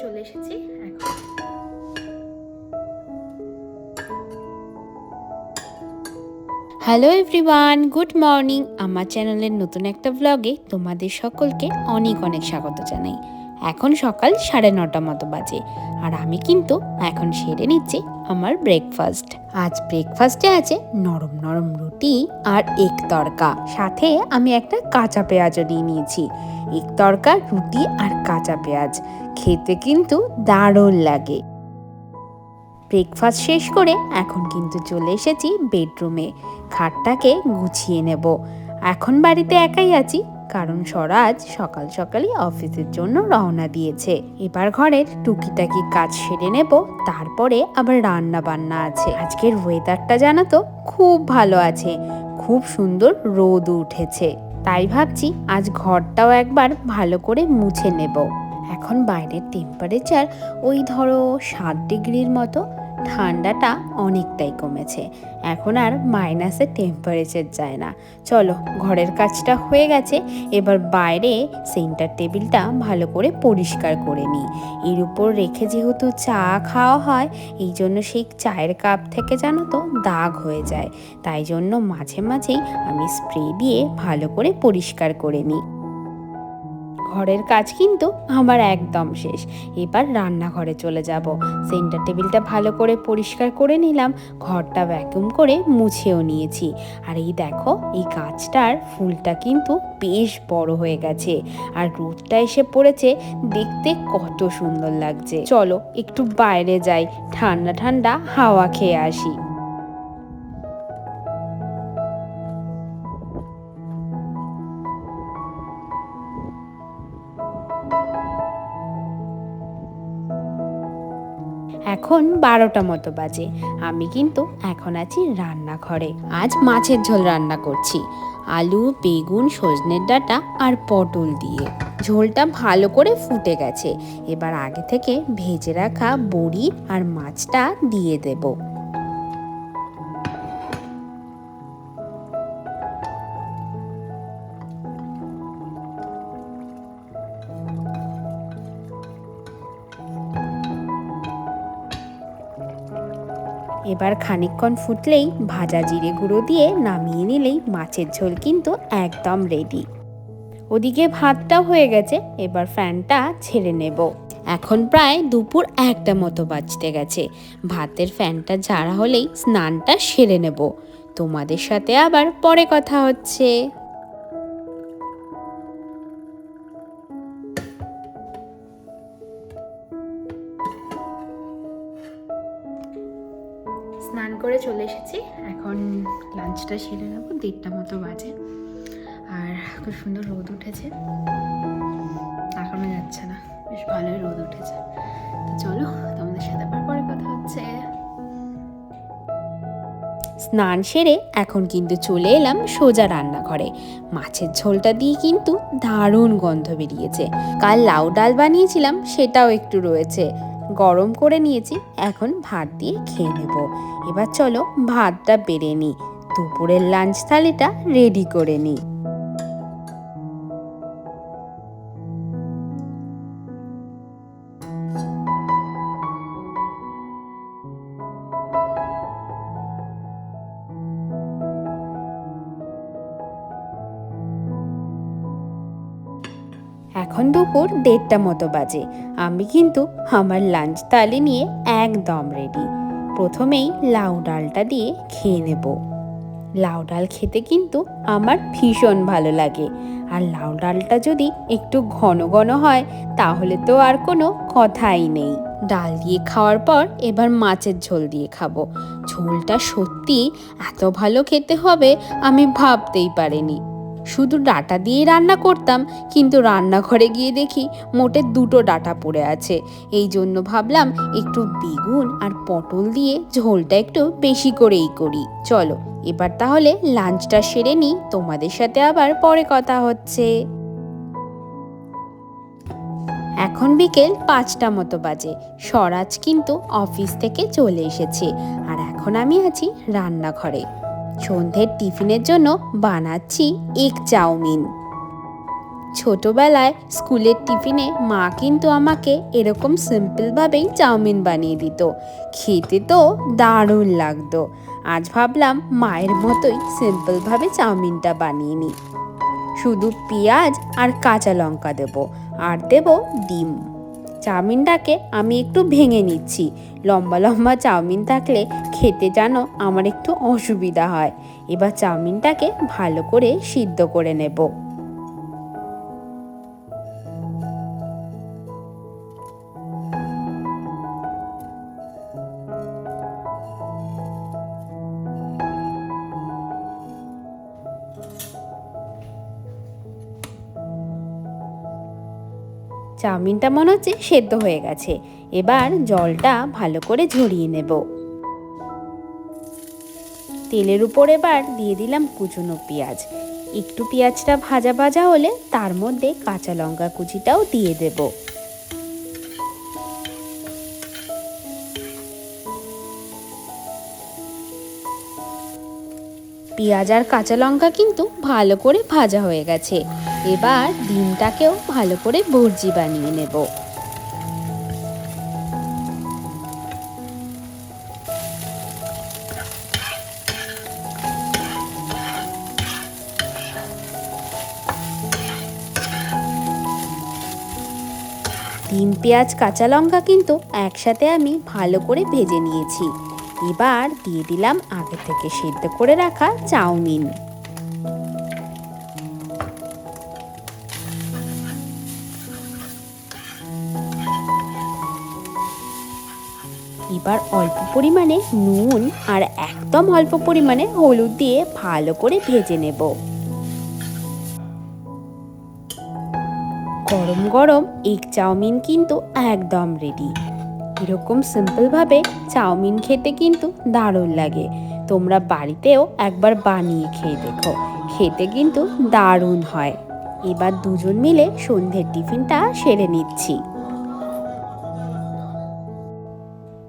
চলে এসেছি, এখন। হ্যালো এভরিওয়ান গুড মর্নিং আমার চ্যানেলের নতুন একটা ব্লগে তোমাদের সকলকে অনেক অনেক স্বাগত জানাই। এখন সকাল সাড়ে নটা মতো বাজে, আর আমি কিন্তু এখন সেরে নিচ্ছি আমার ব্রেকফাস্ট আজ ব্রেকফাস্টে আছে নরম নরম রুটি আর এক তরকা। সাথে আমি একটা কাঁচা পেঁয়াজও নিয়ে নিয়েছি। এক তরকা রুটি আর কাঁচা পেঁয়াজ। খেতে কিন্তু দারুণ লাগে। ব্রেকফাস্ট শেষ করে এখন কিন্তু চলে এসেছি বেডরুমে খাটটাকে গুছিয়ে নেব। এখন বাড়িতে একাই আছি। কারণ স্বরাজ সকাল সকালই অফিসের জন্য রওনা দিয়েছে। এবার ঘরের টুকিটাকি কাজ সেরে নেব, তারপরে আবার রান্না বান্না আছে। আজকের ওয়েদারটা জানো তো খুব ভালো আছে, খুব সুন্দর রোদ উঠেছে। তাই ভাবছি আজ ঘরটাও একবার ভালো করে মুছে নেব। এখন বাইরের টেম্পারেচার ওই ধরো সাত ডিগ্রির মতো ঠান্ডাটা অনেকটাই কমেছে। এখন আর মাইনাসের টেম্পারেচার যায় না। চলো, ঘরের কাজটা হয়ে গেছে। এবার বাইরে সেন্টার টেবিলটা ভালো করে পরিষ্কার করে নিই। এর উপর রেখে যেহেতু চা খাওয়া হয়, এই জন্য সেই চায়ের কাপ থেকে জানো তো দাগ হয়ে যায়। তাই জন্য মাঝে মাঝেই আমি স্প্রে দিয়ে ভালো করে পরিষ্কার করে নিই। ঘরের কাজ কিন্তু আমার একদম শেষ। এবার রান্নাঘরে চলে যাব। সেন্টার টেবিলটা ভালো করে পরিষ্কার করে নিলাম, ঘরটা ভ্যাকুম করে মুছেও নিয়েছি। আর এই দেখো, এই গাছটার ফুলটা কিন্তু বেশ বড় হয়ে গেছে। আর রোদটা এসে পড়েছে, দেখতে কত সুন্দর লাগছে। চলো, একটু বাইরে যাই, ঠান্ডা ঠান্ডা হাওয়া খেয়ে আসি। এখন বারোটা মতো বাজে। আমি কিন্তু এখন আছি রান্নাঘরে। আজ মাছের ঝোল রান্না করছি। আলু, বেগুন, সজনের ডাঁটা আর পটল দিয়ে। ঝোলটা ভালো করে ফুটে গেছে। এবার আগে থেকে ভেজে রাখা বড়ি আর মাছটা দিয়ে দেবো। এবার খানিকক্ষণ ফুটলেই ভাজা জিরে গুঁড়ো দিয়ে নামিয়ে নিলেই মাছের ঝোল কিন্তু একদম রেডি ওদিকে ভাতটাও হয়ে গেছে, এবার ফ্যানটা ছেড়ে নেব। এখন প্রায় দুপুর একটা মতো বাজতে গেছে। ভাতের ফ্যানটা ঝাড়া হলেই স্নানটা সেরে নেব। তোমাদের সাথে আবার পরে কথা হচ্ছে। স্নান করে চলে এসেছি। এখন লাঞ্চটা সেরে নেব, দেড়টা মতো বাজে। আর খুব সুন্দর রোদ উঠেছে। এখনও যাচ্ছে না। বেশ ভালোই রোদ উঠেছে। তো চলো, তোমাদের সাথে আবার পরে কথা হচ্ছে। স্নান সেরে এখন কিন্তু চলে এলাম সোজা রান্নাঘরে। মাছের ঝোলটা দিয়ে কিন্তু দারুণ গন্ধ বেরিয়েছে। কাল লাউ ডাল বানিয়েছিলাম, সেটাও একটু রয়েছে। গরম করে নিয়েছি, এখন ভাত দিয়ে খেয়ে নেব। এবার চলো ভাতটা বেড়ে নিই। দুপুরের লাঞ্চ থালিটা রেডি করে নিই। দুপুর দেড়টা মতো বাজে। আমি কিন্তু আমার লাঞ্চ থালি নিয়ে একদম রেডি প্রথমেই লাউ ডালটা দিয়ে খেয়ে নেব। লাউ ডাল খেতে কিন্তু আমার ভীষণ ভালো লাগে। আর লাউ ডালটা যদি একটু ঘন ঘন হয়, তাহলে তো আর কোনো কথাই নেই। ডাল দিয়ে খাওয়ার পর এবার মাছের ঝোল দিয়ে খাব। ঝোলটা সত্যি এত ভালো খেতে হবে, আমি ভাবতেই পারিনি। শুধু ডাটা দিয়েই রান্না করতাম, কিন্তু রান্নাঘরে গিয়ে দেখি মোটে দুটো ডাটা পড়ে আছে। এই জন্য ভাবলাম একটু বেগুন আর পটল দিয়ে ঝোলটা একটু বেশি করেই করি। চলো, এবার তাহলে লাঞ্চটা সেরে নিই, তোমাদের সাথে আবার পরে কথা হচ্ছে। এখন বিকেল পাঁচটা মতো বাজে। স্বরাজ কিন্তু অফিস থেকে চলে এসেছে, আর এখন আমি আছি রান্নাঘরে। সন্ধ্যের টিফিনের জন্য বানাচ্ছি এক চাউমিন। ছোটবেলায় স্কুলের টিফিনে মা কিন্তু আমাকে এরকম সিম্পলভাবেই চাউমিন বানিয়ে দিত। খেতে তো দারুণ লাগতো। আজ ভাবলাম মায়ের মতোই সিম্পলভাবে চাউমিনটা বানিয়ে নিই। শুধু পেঁয়াজ আর কাঁচা লঙ্কা দেব, আর দেব ডিম। চাউমিনটাকে আমি একটু ভেঙে নিচ্ছি। লম্বা লম্বা চাউমিন থাকলে খেতে যেন আমার একটু অসুবিধা হয়। এবার চাউমিনটাকে ভালো করে সিদ্ধ করে নেব। চাউমিনটা মনে হচ্ছে সেদ্ধ হয়ে গেছে। এবার জলটা ভালো করে ঝরিয়ে নেব। তেলের উপর এবার দিয়ে দিলাম কুচনো পেঁয়াজ। একটু পেঁয়াজটা ভাজা ভাজা হলে তার মধ্যে কাঁচা লঙ্কা কুচিটাও দিয়ে দেব। পেঁয়াজ আর কাঁচা লঙ্কা কিন্তু ভালো করে ভাজা হয়ে গেছে। এবার ডিমটাকেও ভালো করে ভর্জি বানিয়ে নেব। ডিম, পেঁয়াজ, কাঁচা লঙ্কা কিন্তু একসাথে আমি ভালো করে ভেজে নিয়েছি। এবার দিয়ে দিলাম আগে থেকে সিদ্ধ করে রাখা চাউমিন। এবার অল্প পরিমাণে নুন আর একদম অল্প পরিমাণে হলুদ দিয়ে ভালো করে ভেজে নেব। গরম গরম এগ চাউমিন কিন্তু একদম রেডি এরকম সিম্পলভাবে চাউমিন খেতে কিন্তু দারুণ লাগে। তোমরা বাড়িতেও একবার বানিয়ে খেয়ে দেখো। খেতে কিন্তু দারুণ হয়। এবার দুজন মিলে সন্ধ্যের টিফিনটা সেরে নিচ্ছি।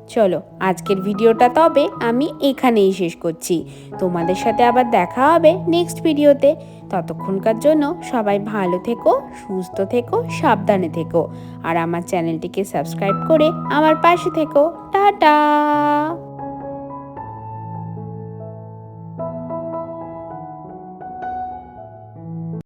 চলো, আজকের ভিডিওটা তবে আমি এখানেই শেষ করছি। তোমাদের সাথে আবার দেখা হবে নেক্সট ভিডিওতে। ততক্ষণকার জন্য সবাই ভালো থেকো, সুস্থ থেকো, সাবধানে থেকো। আর আমার চ্যানেলটিকে সাবস্ক্রাইব করে আমার পাশে থেকো। টাটা!